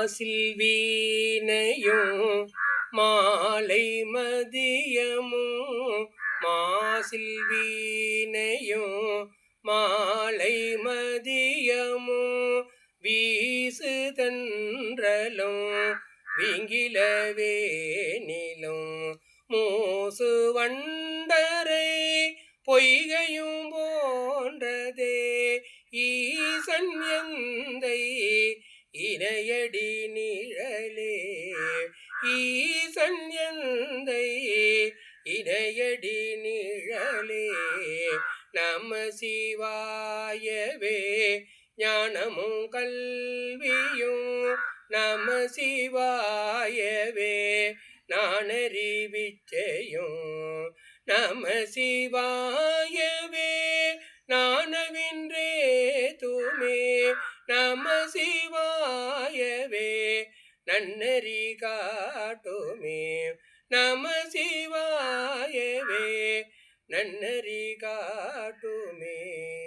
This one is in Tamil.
மாசில் வீணையும் மாலை மதியமும் மாசில் வீணையும் மாலை மதியமும் வீசு தன்றலும் விங்கிலவேனிலும் மூசு வண்டரை பொய்கையும் போன்றதே ஈசன் எந்தை இணையடி நிழலே ஈசன் எந்தை இணையடி நிழலே. நம சிவாயவே ஞானமும் கல்வியும் நம சிவாயவே. நானறிவிச்சையும் நம சிவாயவே நானவின்றே தூமே. நம சிவாயவே நன்னறி காட்டுமே. நம சிவாயவே நன்னறி காட்டுமே.